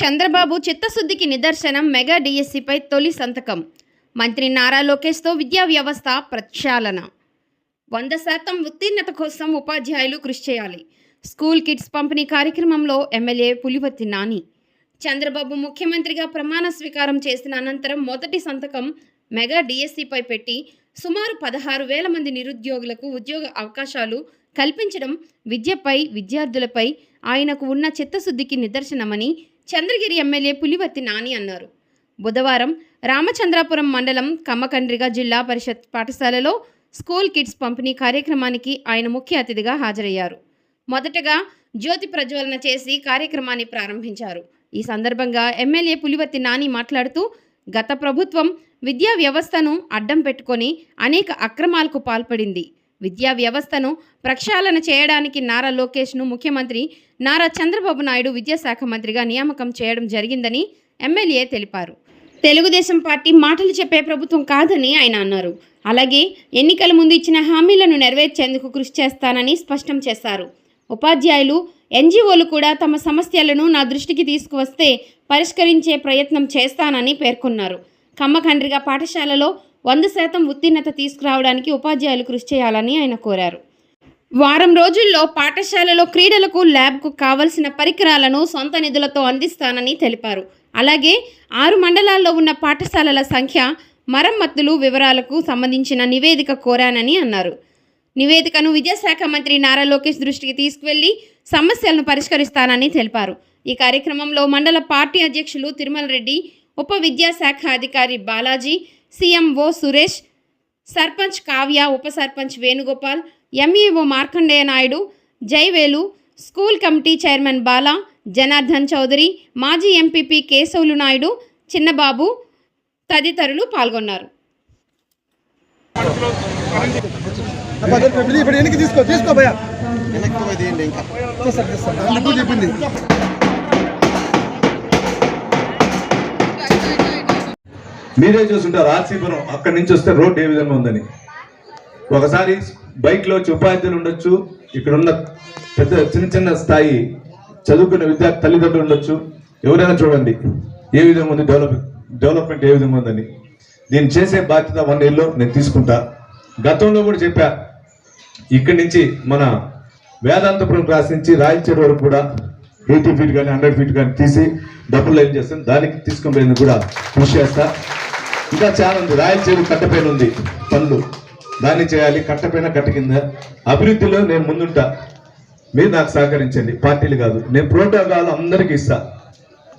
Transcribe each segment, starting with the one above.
చంద్రబాబు చిత్తశుద్ధికి నిదర్శనం మెగా డిఎస్సిపై తొలి సంతకం. మంత్రి నారా లోకేష్తో విద్యా వ్యవస్థ ప్రక్షాళన. వంద శాతం ఉత్తీర్ణత కోసం ఉపాధ్యాయులు కృషి చేయాలి. స్కూల్ కిడ్స్ పంపిణీ కార్యక్రమంలో ఎమ్మెల్యే పులివర్తి నాని. చంద్రబాబు ముఖ్యమంత్రిగా ప్రమాణ స్వీకారం చేసిన అనంతరం మొదటి సంతకం మెగా డిఎస్సిపై పెట్టి సుమారు పదహారు వేల మంది నిరుద్యోగులకు ఉద్యోగ అవకాశాలు కల్పించడం విద్యపై విద్యార్థులపై ఆయనకు ఉన్న చిత్తశుద్ధికి నిదర్శనమని చంద్రగిరి ఎమ్మెల్యే పులివర్తి నాని అన్నారు. బుధవారం రామచంద్రాపురం మండలం కమ్మకండ్రిగా జిల్లా పరిషత్ పాఠశాలలో స్కూల్ కిడ్స్ పంపిణీ కార్యక్రమానికి ఆయన ముఖ్య అతిథిగా హాజరయ్యారు. మొదటగా జ్యోతి ప్రజ్వలన చేసి కార్యక్రమాన్ని ప్రారంభించారు. ఈ సందర్భంగా ఎమ్మెల్యే పులివర్తి నాని మాట్లాడుతూ గత ప్రభుత్వం విద్యా వ్యవస్థను అడ్డం పెట్టుకొని అనేక అక్రమాలకు పాల్పడింది. విద్యా వ్యవస్థను ప్రక్షాళన చేయడానికి నారా లోకేష్ను ముఖ్యమంత్రి నారా చంద్రబాబు నాయుడు విద్యాశాఖ మంత్రిగా నియామకం చేయడం జరిగిందని ఎమ్మెల్యే తెలిపారు. తెలుగుదేశం పార్టీ మాటలు చెప్పే ప్రభుత్వం కాదని ఆయన అన్నారు. అలాగే ఎన్నికల ముందు ఇచ్చిన హామీలను నెరవేర్చేందుకు కృషి చేస్తానని స్పష్టం చేశారు. ఉపాధ్యాయులు ఎన్జిఓలు కూడా తమ సమస్యలను నా దృష్టికి తీసుకువస్తే పరిష్కరించే ప్రయత్నం చేస్తానని పేర్కొన్నారు. కమ్మకండ్రిగా పాఠశాలలో వంద శాతం ఉత్తీర్ణత తీసుకురావడానికి ఉపాధ్యాయులు కృషి చేయాలని ఆయన కోరారు. వారం రోజుల్లో పాఠశాలలో క్రీడలకు ల్యాబ్కు కావలసిన పరికరాలను సొంత నిధులతో అందిస్తానని తెలిపారు. అలాగే ఆరు మండలాల్లో ఉన్న పాఠశాలల సంఖ్య మరమ్మతులు వివరాలకు సంబంధించిన నివేదిక కోరానని అన్నారు. నివేదికను విద్యాశాఖ మంత్రి నారా లోకేష్ దృష్టికి తీసుకువెళ్ళి సమస్యలను పరిష్కరిస్తానని తెలిపారు. ఈ కార్యక్రమంలో మండల పార్టీ అధ్యక్షులు తిరుమల రెడ్డి ఉప విద్యాశాఖ అధికారి బాలాజీ సీఎంఓ సురేష్ సర్పంచ్ కావ్య ఉప sarpanch Venugopal MEO Markandeya Naidu Jaivelu school committee chairman Bala Janardhan Chowdary మాజీ ఎంపీపీ కేశవులు నాయుడు చిన్నబాబు తదితరులు పాల్గొన్నారు. ఇప్పుడు తీసుకో వెనక్కి ఇంకా? చెప్పింది మీరే చూస్తుంటారు ఆర్సీపురం అక్కడి నుంచి వస్తే రోడ్ ఏ విధంగా ఉందని. ఒకసారి బైక్లో వచ్చి ఉపాధ్యాయులు ఉండొచ్చు ఇక్కడ ఉన్న పెద్ద చిన్న చిన్న స్థాయి చదువుకున్న విద్యార్థి తల్లిదండ్రులు ఉండొచ్చు. ఎవరైనా చూడండి ఏ విధంగా ఉంది డెవలప్ డెవలప్మెంట్ ఏ విధంగా ఉందని. నేను చేసే బాధ్యత వన్ ఇయర్లో నేను తీసుకుంటా. గతంలో కూడా చెప్పా ఇక్కడి నుంచి మన వేదాంతపురం క్లాస్ నుంచి రాయలచేరు వరకు కూడా ఎయిటీ ఫీట్ కానీ హండ్రెడ్ ఫీట్ కానీ తీసి డబ్బులు లైన్ చేస్తాను దానికి తీసుకుని పోయేందుకు కూడా కృషి చేస్తా. ఇంకా చాలా ఉంది రాయలసీమ కట్టపైన ఉంది పనులు. దాన్ని చేయాలి. కట్టపైన కట్ట కింద. అభివృద్ధిలో నేను ముందుంటా. మీరు నాకు సహకరించండి. పార్టీలు కాదు. నేను ప్రోటోకాల్ అందరికీ ఇస్తా.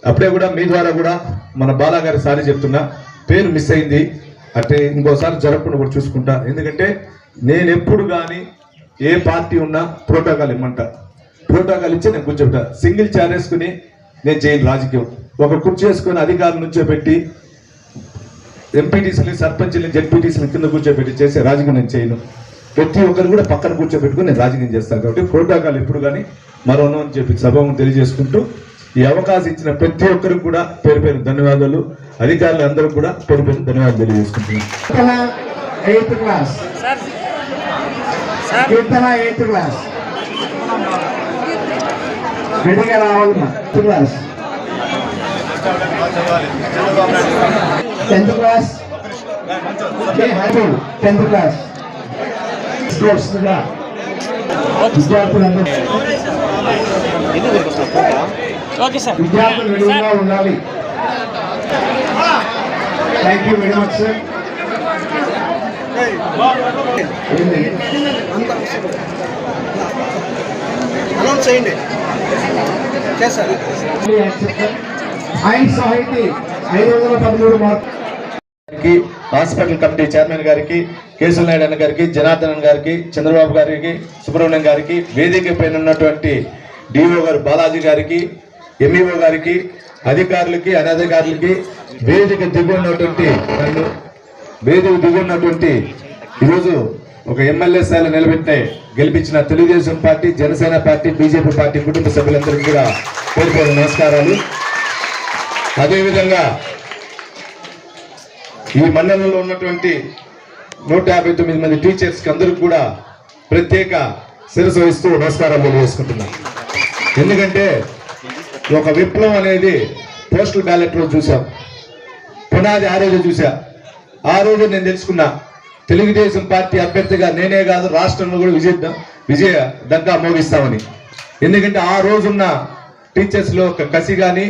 అప్పుడే కూడా మీ ద్వారా కూడా మన బాలాగారి సారి చెప్తున్నా. పేరు మిస్ అయింది. అంటే ఇంకోసారి జరగకుండా కూడా చూసుకుంటా. ఎందుకంటే నేను ఎప్పుడు కానీ ఏ పార్టీ ఉన్నా ప్రోటోకాల్ ఇమ్మంటా. ప్రోటోకాల్ ఇచ్చి నేను కూర్చోబెట్టా. సింగిల్ చైర్ వేసుకుని నేను చేయను రాజకీయం. ఒక కుర్చీ వేసుకొని అధికారుల నుంచో పెట్టి ఎంపీటీసీని సర్పంచ్ని జెడ్పీటీసీని కింద కూర్చోబెట్టి చేసే రాజకీయం నేను చేయను. ప్రతి ఒక్కరు కూడా పక్కన కూర్చోబెట్టుకుని నేను రాజకీయం చేస్తాను కాబట్టి ప్రోటోకాల్ ఎప్పుడు కానీ మరోనో అని చెప్పి సభను తెలియజేసుకుంటూ ఈ అవకాశం ఇచ్చిన ప్రతి ఒక్కరికి కూడా పేరు పేరు ధన్యవాదాలు. అధికారులు అందరూ కూడా పేరు పేరు ధన్యవాదాలు తెలియజేసుకుంటున్నాను. Class. Tenth class? Tenth class. Sports విద్యార్థులందరూ. విద్యార్థులు విడుదల ఉండాలి. Thank you very much sir announce చేయండి. చేస్తారు ఐదు సాహితీ ఐదు వందల పదమూడు గారికి హాస్పిటల్ కమిటీ చైర్మన్ గారికి కేశవ నాయుడు అన్న గారికి జనార్దన్ గారికి చంద్రబాబు గారికి సుబ్రహ్మణ్యం గారికి వేదిక పైన ఉన్నటువంటి డిఓ గారు బాలాజీ గారికి ఎంఈఓ గారికి అధికారులకి అనధికారులకి వేదిక దిగున్నటువంటి నన్ను వేదిక దిగున్నటువంటి ఈరోజు ఒక ఎమ్మెల్యే స్థాయిలో నిలబెట్టే గెలిపించిన Telugu Desam party Janasena party BJP party కుటుంబ సభ్యులందరికీ కూడా పేరు పేరు నమస్కారాలు. అదేవిధంగా ఈ మండలంలో ఉన్నటువంటి నూట యాభై తొమ్మిది మంది టీచర్స్కి అందరికి కూడా ప్రత్యేక శిరసు వహిస్తూ నమస్కారాలు తెలియజేసుకుంటున్నాను ఎందుకంటే ఒక విప్లవం అనేది పోస్టల్ బ్యాలెట్ రోజు చూసాం పునాది ఆ రోజు చూసా ఆ రోజు నేను తెలుసుకున్నా. తెలుగుదేశం పార్టీ అభ్యర్థిగా నేనే కాదు రాష్ట్రంలో కూడా విజయ విజయ దగ్గ మోగిస్తామని. ఎందుకంటే ఆ రోజున్న టీచర్స్లో ఒక కసి కానీ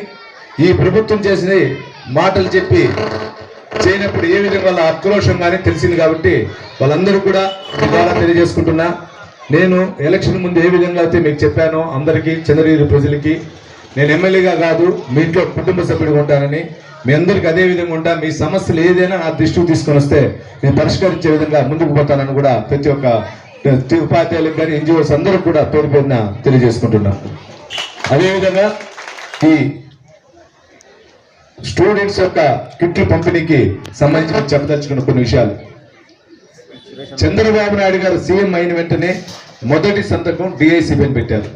ఈ ప్రభుత్వం చేసిన మాటలు చెప్పి చేయనప్పుడు ఏ విధంగా వాళ్ళ ఆక్రోషం కానీ తెలిసింది కాబట్టి వాళ్ళందరూ కూడా మీ ద్వారా తెలియజేసుకుంటున్నా. నేను ఎలక్షన్ ముందు ఏ విధంగా అయితే మీకు చెప్పానో అందరికీ చంద్రగిరి ప్రజలకి నేను ఎమ్మెల్యేగా కాదు మీ ఇంట్లో కుటుంబ సభ్యుడిగా ఉంటానని మీ అందరికి అదే విధంగా ఉంటా మీ సమస్యలు ఏదైనా నా దృష్టికి తీసుకొని వస్తే నేను పరిష్కరించే విధంగా ముందుకు పోతానని కూడా ప్రతి ఒక్క ఉపాధ్యాయులకు కానీ ఎన్జిఓస్ అందరూ కూడా పేరు పేరున తెలియజేసుకుంటున్నాను అదేవిధంగా ఈ స్టూడెంట్స్ యొక్క కిట్ల పంపిణీకి సంబంధించి చెప్పదలుచుకున్న కొన్ని విషయాలు. చంద్రబాబు నాయుడు గారు సీఎం అయిన వెంటనే మొదటి సంతకం డిఐసిబిని పెట్టారు.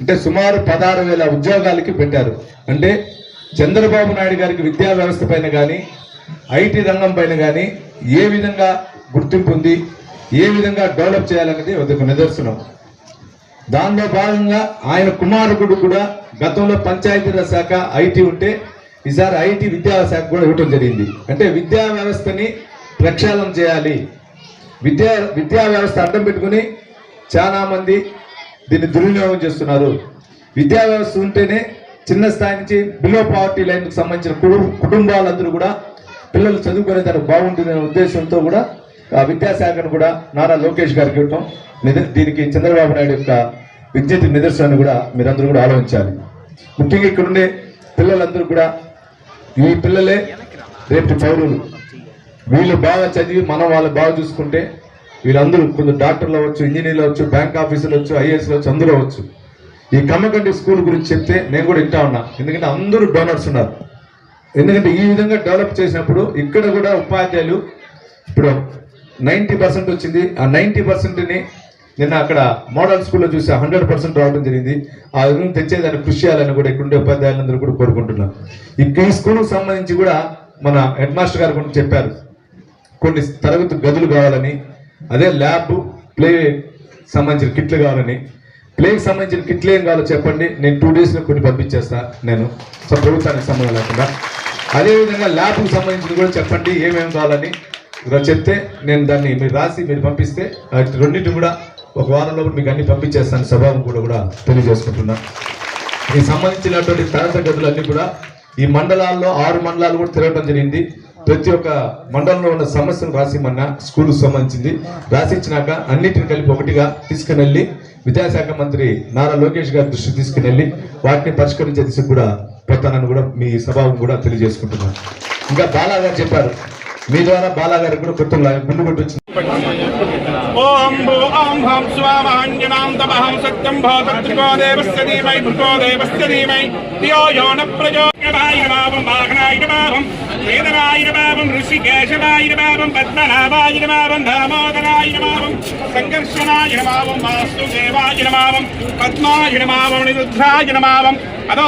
అంటే సుమారు పదహారు వేల ఉద్యోగాలకి పెట్టారు. అంటే చంద్రబాబు నాయుడు గారికి విద్యా వ్యవస్థ పైన కానీ ఐటీ రంగం పైన కానీ ఏ విధంగా గుర్తింపు ఉంది ఏ విధంగా డెవలప్ చేయాలనేది ఒక నిదర్శనం. దానిలో భాగంగా ఆయన కుమారుడు కూడా గతంలో పంచాయతీరాజ్ శాఖ ఐటీ ఉంటే ఈసారి ఐటీ విద్యా శాఖ కూడా ఇవ్వటం జరిగింది. అంటే విద్యా వ్యవస్థని ప్రక్షాళన చేయాలి. విద్యా విద్యా వ్యవస్థ అడ్డం పెట్టుకుని చాలామంది దీన్ని దుర్వినియోగం చేస్తున్నారు. విద్యా వ్యవస్థ ఉంటేనే చిన్న స్థాయి నుంచి బిలో పావర్టీ లైన్కి సంబంధించిన కుటుంబ కుటుంబాలందరూ కూడా పిల్లలు చదువుకునే దానికి బాగుంటుందనే ఉద్దేశంతో కూడా ఆ విద్యాశాఖను కూడా నారా లోకేష్ గారికి ఇవ్వటం దీనికి చంద్రబాబు నాయుడు యొక్క విద్యుత్ నిదర్శనాన్ని కూడా మీరందరూ కూడా ఆలోచించాలి. ముఖ్యంగా ఇక్కడ ఉండే పిల్లలందరూ కూడా ఈ పిల్లలే రేపు పౌరులు వీళ్ళు బాగా చదివి మనం వాళ్ళు బాగా చూసుకుంటే వీళ్ళందరూ కొంత డాక్టర్లు అవ్వచ్చు ఇంజనీర్లు అవ్వచ్చు బ్యాంక్ ఆఫీసర్లు వచ్చు ఐఏఎస్ అవ్వచ్చు అందరూ అవ్వచ్చు. ఈ కమ్మకంటి స్కూల్ గురించి చెప్తే నేను కూడా వింటా ఉన్నా. ఎందుకంటే అందరూ డోనర్స్ ఉన్నారు. ఎందుకంటే ఈ విధంగా డెవలప్ చేసినప్పుడు ఇక్కడ కూడా ఉపాధ్యాయులు ఇప్పుడు నైంటీ పర్సెంట్ వచ్చింది. ఆ నైంటీ పర్సెంట్ని నిన్న అక్కడ మోడల్ స్కూల్లో చూసి హండ్రెడ్ పర్సెంట్ రావడం జరిగింది. ఆ విధంగా తెచ్చేదాన్ని కృషి చేయాలని కూడా ఇక్కడ ఉండే ఉపాధ్యాయులందరూ కూడా కోరుకుంటున్నాను ఈ స్కూల్కి సంబంధించి కూడా మన హెడ్ మాస్టర్ గారు కొన్ని చెప్పారు. కొన్ని తరగతి గదులు కావాలని అదే ల్యాబ్ ప్లే సంబంధించిన కిట్లు కావాలని. ప్లేకి సంబంధించిన కిట్లు ఏం కావాలో చెప్పండి. నేను టూ డేస్లో కొన్ని పంపించేస్తా నేను. సో ప్రభుత్వానికి సంబంధం లేకుండా. అదేవిధంగా ల్యాబ్కి సంబంధించిన కూడా చెప్పండి. ఏమేమి కావాలని. ఇలా చెప్తే నేను దాన్ని మీరు రాసి మీరు పంపిస్తే రెండింటిని రెండింటి కూడా ఒక వారంలో మీకు అన్ని పంపించేస్తాను. సభకు కూడా కూడా తెలియజేసుకుంటున్నాను ఈ సంబంధించినటువంటి తరగతి గదులన్నీ కూడా ఈ మండలాల్లో ఆరు మండలాలు కూడా తిరగడం జరిగింది. ప్రతి ఒక్క మండలంలో ఉన్న సమస్యను రాసిమన్నా స్కూల్కి సంబంధించింది. రాసిచ్చినాక అన్నిటిని కలిపి ఒకటిగా తీసుకుని వెళ్ళి విద్యాశాఖ మంత్రి నారా లోకేష్ గారి దృష్టికి తీసుకుని వెళ్ళి వాటిని పరిష్కరించే దిశ కూడా పోతానని కూడా మీ సభావం కూడా తెలియజేసుకుంటున్నాను. ఇంకా బాలా గారు చెప్పారు. మీ ద్వారా బాలా గారికి కూడా కొత్త గుండు కొట్టి వచ్చింది ఓం భూ ఓం హం స్వామాన్యనాం తమహం సత్యం భూతత్రికో దేవస్య ధీమై భృగో దేవస్య ధీమై. ధియో యో న ప్రచోదయాయనమావం వాహనాయనమావం వేదనాయనమావం ఋషికేశవాయనమావం పద్మనాభాయనమావం దామోదరాయనమావం సంకర్షణాయనమావం వాస్తుదేవాయనమావం పద్మాయనమావం నిరుద్ధాయనమావం అదో